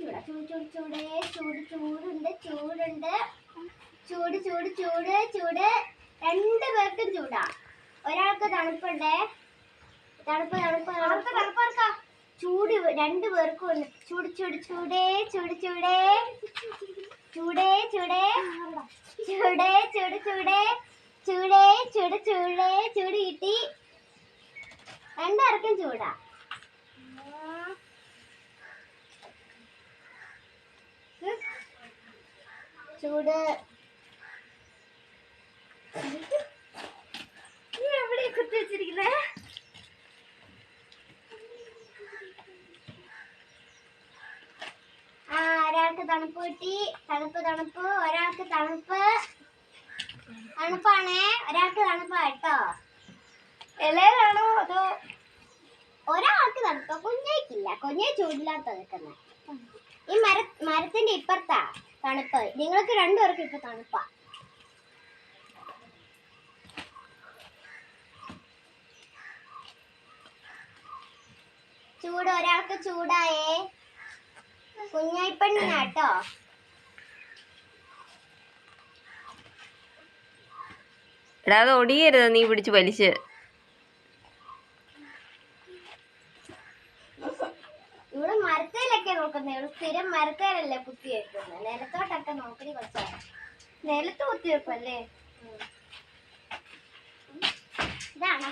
ചൂടാ ചൂട് ചൂട് ചൂടേ ചൂട് ചൂടുണ്ട് ചൂടുണ്ട്. ചൂട് ചൂട് ചൂട് ചൂട്. രണ്ടു പേർക്കും ചൂടാ. ഒരാൾക്ക് തണുപ്പുണ്ടേ. തണുപ്പ് തണുപ്പ് തണുപ്പ്. തണുപ്പാർക്കാ ചൂട് രണ്ട് പേർക്കും ഉണ്ട്. ചൂട് ചൂട് ചൂടേ ചൂട് ചൂടേ. ചൂടേ ചൂടേ. ചൂടേ ചൂട് ചൂടേ. ചൂടേ ചൂട് ചൂടേ ചൂട് കിട്ടി. രണ്ടാർക്കും ചൂടാ. ചൂട് നീ എവിടെയാ കുത്തി വെച്ചിരിക്കുന്നേ? ആ ഒരാൾക്ക് തണുപ്പ് കിട്ടി. തണുപ്പ് തണുപ്പ്. ഒരാൾക്ക് തണുപ്പ്. തണുപ്പാണേ. ഒരാൾക്ക് തണുപ്പാ കേട്ടോ. ഇലയിലാണോ അതോ? ഒരാൾക്ക് തണുപ്പ്. കുഞ്ഞേക്കില്ല. കുഞ്ഞേ ചൂടില്ലാത്ത നിൽക്കുന്നത് ഈ മര മരത്തിന്റെ ഇപ്പുറത്താ. തണുപ്പ് നിങ്ങൾക്ക് രണ്ടുപേർക്കും ഇപ്പൊ തണുപ്പാ. ചൂട് ഒരാൾക്ക് ചൂടായേ. കുഞ്ഞായിപ്പണ്ണിനാട്ടോ. എടാ അത് ഒടിയരുത്. നീ പിടിച്ച് വലിച്ച്. ഇവിടെ മരത്തേലൊക്കെ നോക്കുന്നേ. ഇവിടെ സ്ഥിരം മരത്തേലല്ലേ കുത്തിയേക്ക് നിലത്തോട്ടൊക്കെ നോക്കി കുറച്ച് നിലത്ത് കുത്തിവെപ്പല്ലേ ഇതാണോ?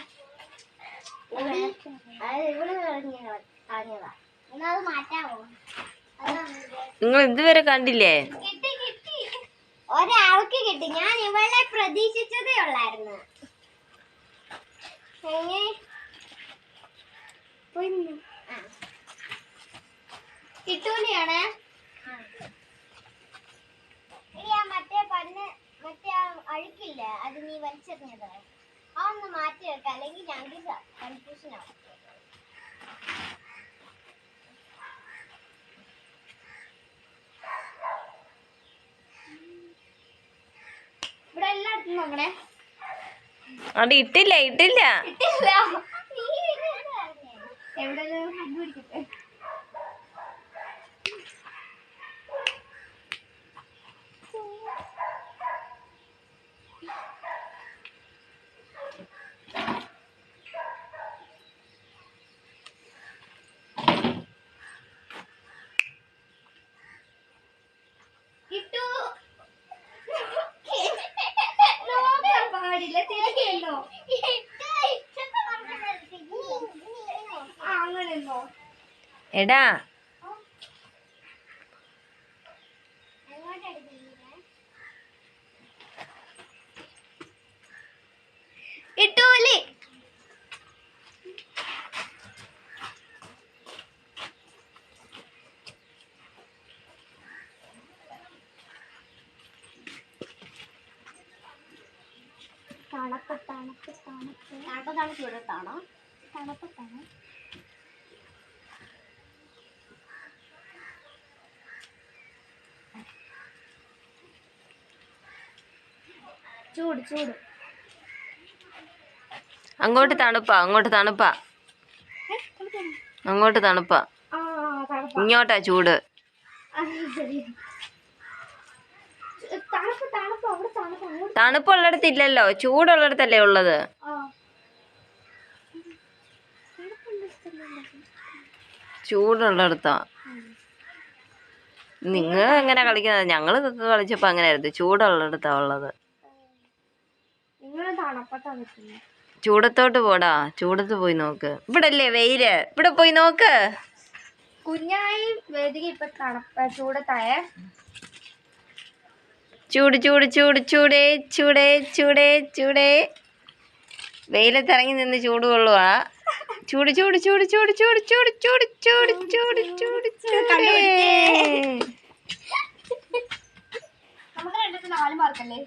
നിങ്ങൾ ഇതുവരെ കണ്ടില്ലേ? ഒരാൾക്ക് കിട്ടി. ഞാൻ ഇവളെ പ്രതീക്ഷിച്ചതേ ഉള്ളായിരുന്നു. കിട്ടൂലിയാണേ മറ്റേ ആ അഴുക്കില്ലേ അത് നീ വലിച്ചെറിഞ്ഞത്. ആ ഒന്ന് മാറ്റി വെക്ക അല്ലെങ്കിൽ ഞങ്ങൾക്ക് കൺഫ്യൂഷൻ ആവും. ഇവിടെ എല്ലായിടത്തും നോക്കണേ. അവിടെ ഇട്ടില്ല ഇട്ടില്ല. ഇട്ടില്ല. എവിടെ കണ്ടുപിടിക്കട്ടെ എടാ. ഇട്ടൂലി തണുപ്പ് തണുപ്പ് തണുപ്പ്. തണുപ്പ് തണുപ്പ് തണുപ്പ് തണുപ്പ് തണുപ്പ്. ചൂട് ചൂട്. അങ്ങോട്ട് തണുപ്പാ അങ്ങോട്ട് തണുപ്പാ. അങ്ങോട്ട് തണുപ്പാ. ഇങ്ങോട്ടാ ചൂട്. തണുപ്പുള്ളടത്ത് ഇല്ലല്ലോ ചൂടുള്ളിടത്തല്ലേ ഉള്ളത്. ചൂടുള്ളിടത്താ. നിങ്ങൾ എങ്ങനെ കളിക്കുന്നത്? ഞങ്ങൾ കളിച്ചപ്പോൾ അങ്ങനെ ആയിരുന്നു ചൂടുള്ളടത്താ ഉള്ളത്. ചൂടത്തോട്ട് പോടാ ചൂടത്ത് പോയി നോക്ക് ഇവിടെ അല്ലേ വെയിൽ ഇവിടെ പോയി നോക്ക് കുഞ്ഞായി വേദിക ഇപ്പൊ തണുപ്പ ചൂടത്തായേ ചൂട് ചൂട് ചൂട് ചൂടേ ചൂടേ ചൂടേ ചൂടേ വെയിലത്തിറങ്ങി നിന്ന് ചൂട് കൊള്ളുവാ ചൂട് ചൂട് ചൂട് ചൂട് ചൂട് ചൂട് ചൂട് ചൂട് ചൂട് ചൂട് ചൂടേ നമുക്ക് രണ്ടു നാല് മാർക്കല്ലേ